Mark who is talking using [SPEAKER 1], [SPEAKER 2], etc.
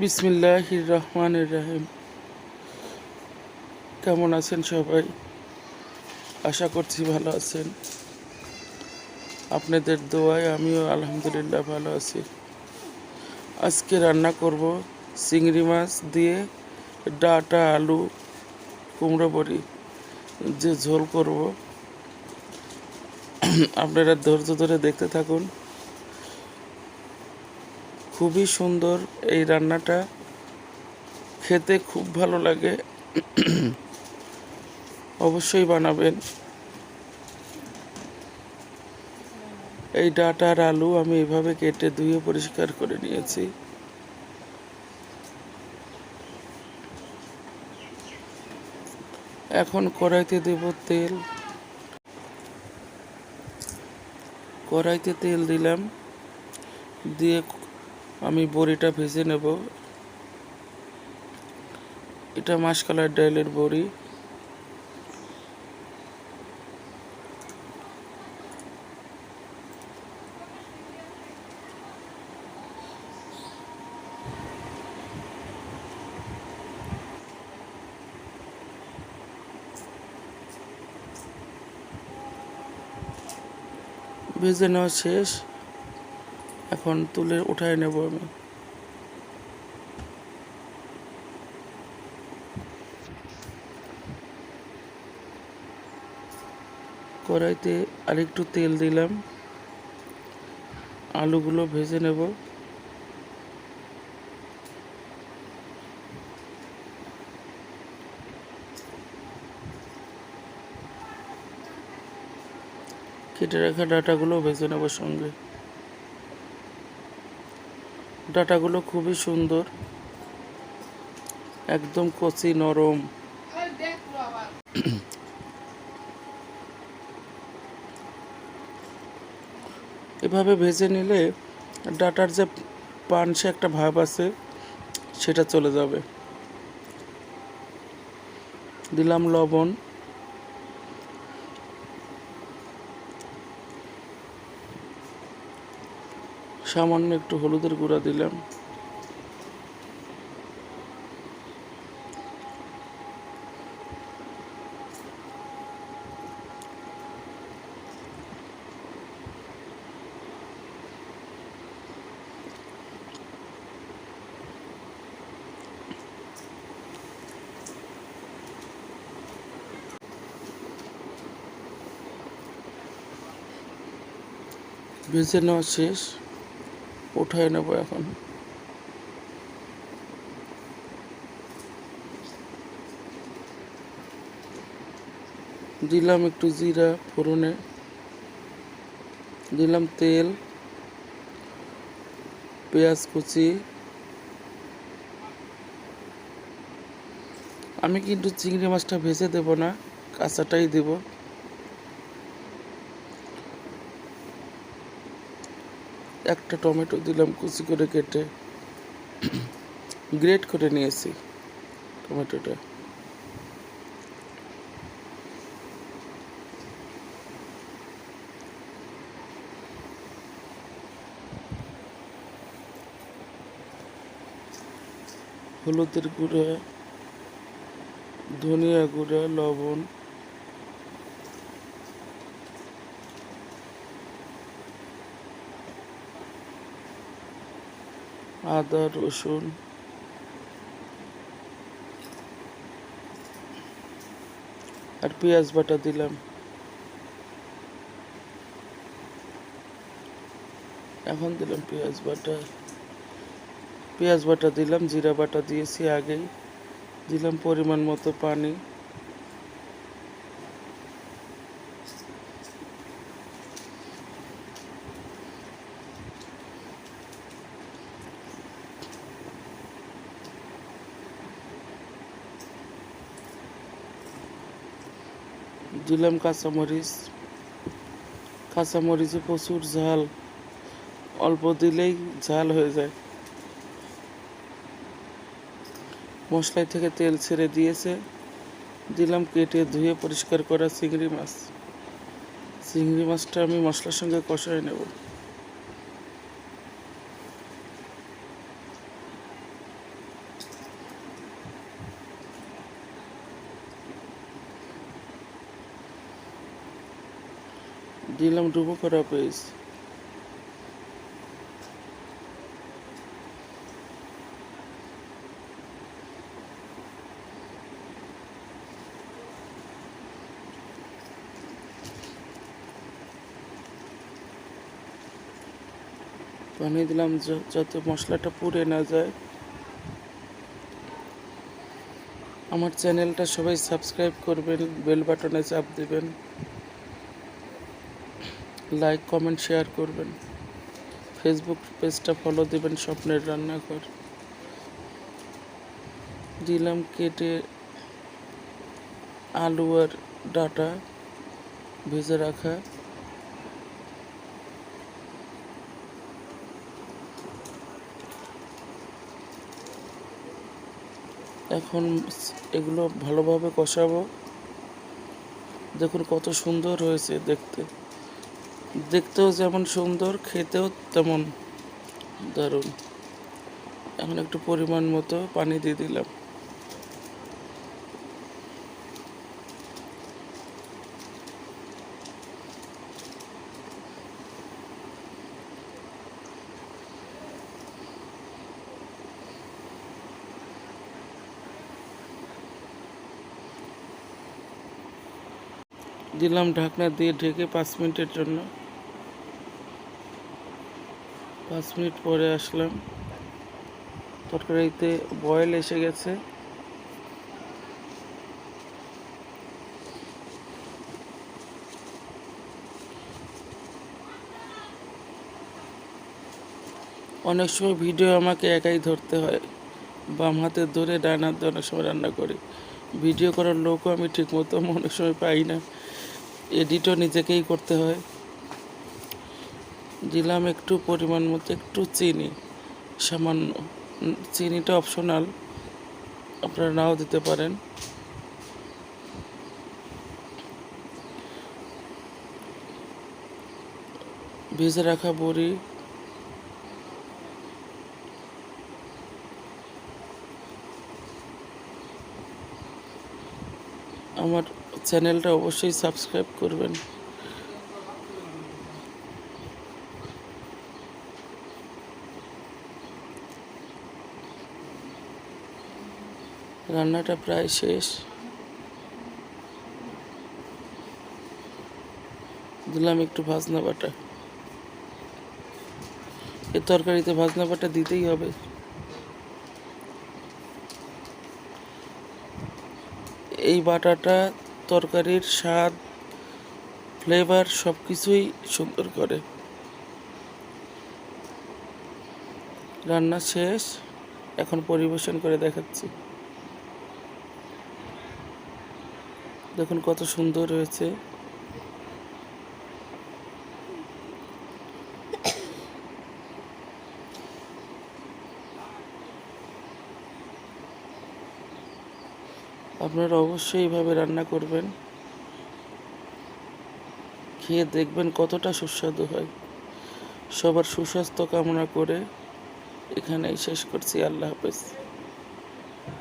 [SPEAKER 1] বিসমিল্লাহ রহমান রাহিম কেমন আছেন সবাই? আশা করছি ভালো আছেন। আপনাদের দোয়ায় আমিও আলহামদুলিল্লাহ ভালো আছি। আজকে রান্না করব চিংড়ি মাছ দিয়ে ডাটা, আলু, কুমড়ো বড়ি। যে ঝোল করব, আপনারা ধৈর্য ধরে দেখতে থাকুন। খুবই সুন্দর এই রান্নাটা। খেতে খুব ভালো লাগে। অবশ্যই বানাবেন। এই ডাটার আলু আমি এভাবে কেটে ধুয়ে পরিষ্কার করে নিয়েছি। এখন কড়াইতে দেব তেল। কড়াইতে তেল দিলাম। দিয়ে আমি বড়িটা ভেজে নেব। এটা মাসকালার ডাইলের বড়ি। ভেজে নেওয়া শেষ। এখন তুলে উঠায় নেব আমি। কড়াইতে আরেকটু তেল দিলাম। আলুগুলো ভেজে নেব। কেটে রাখা ডাটাগুলো ভেজে নেব সঙ্গে। ডাটাগুলো খুবই সুন্দর। একদম কচি, নরম। এভাবে ভেজে নিলে ডাটার যে পানসে একটা ভাব আছে, সেটা চলে যাবে। দিলাম লবণ। সামান্য একটু হলুদের গুঁড়া দিলাম। ভেজে নেওয়া শেষ। উঠায় নেব এখন। দিলাম একটু জিরা ফোড়নে, দিলাম তেল, পেঁয়াজ কুচি। আমি কিন্তু চিংড়ি মাছটা ভেজে দেব না, কাঁচাটাই দেব। একটা টমেটো দিলাম কুচি করে কেটে। গ্রেট করে নিয়েছি টমেটোটা। হলুদের গুঁড়া, ধনিয়া গুঁড়া, লবণ আদা, রসুন। আর পেঁয়াজ বাটা দিলাম। এখন দিলাম পেঁয়াজ বাটা। পেঁয়াজ বাটা দিলাম, জিরা বাটা দিয়েছি আগেই। দিলাম পরিমাণ মতো পানি। দিলাম কাঁচামরিচ কাঁচামরিচে প্রচুর ঝাল। অল্প দিলেই ঝাল হয়ে যায়। মশলাই থেকে তেল ছেড়ে দিয়েছে। দিলাম কেটে ধুয়ে পরিষ্কার করা চিংড়ি মাছ। চিংড়ি মাছটা আমি মশলার সঙ্গে কষায় নেব। দিলাম ডুবো করা পেঁয়াজ পানি দিলাম যাতে মশলাটা পুড়ে না যায়। আমার চ্যানেলটা সবাই সাবস্ক্রাইব করবেন, বেল বাটনে চাপ দেবেন। লাইক কমেন্ট শেয়ার করবেন। ফেসবুক পেজটা ফলো দেবেন স্বপ্নের রান্নাঘর। দিলাম কেটে আলু আর ডাটা ভেজে রাখা। এখন এগুলো ভালোভাবে কষাবো। দেখুন কত সুন্দর হয়েছে দেখতে। দেখতেও যেমন সুন্দর, খেতেও তেমন দারুণ। এখন একটু পরিমাণ মতো পানি দিয়ে দিলাম। দিলাম ঢাকনা দিয়ে ঢেকে পাঁচ মিনিটের জন্য। পাঁচ মিনিট পরে আসলাম। তরকারিতে বয়েল এসে গেছে। অনেক সময় ভিডিও আমাকে একাই ধরতে হয়। বাম হাতে ধরে ডান হাতে অনেক সময় রান্না করি। ভিডিও করার লোকও আমি ঠিক মতো অনেক সময় পাই না। এডিটও নিজেকেই করতে হয়। দিলাম একটু পরিমাণ মতো, একটু চিনি, সামান্য চিনিটা অপশনাল আপনারা নাও দিতে পারেন। ভেজে রাখা বড়ি। আমার চ্যানেলটা অবশ্যই সাবস্ক্রাইব করবেন। রান্নাটা প্রায় শেষ। দিলাম একটু ভাজনা বাটা। এ তরকারিতে ভাজনা বাটা দিতেই হবে। এই বাটাটা তরকারির স্বাদ, ফ্লেভার সব কিছুই সুন্দর করে। রান্না শেষ। এখন পরিবেশন করে দেখাচ্ছি। দেখুন কত সুন্দর হয়েছে আপনারা অবশ্যই এইভাবে রান্না করবেন। খেয়ে দেখবেন কতটা সুস্বাদু হয়। সবার সুস্বাস্থ্য কামনা করে এখানেই শেষ করছি। আল্লাহ হাফেজ।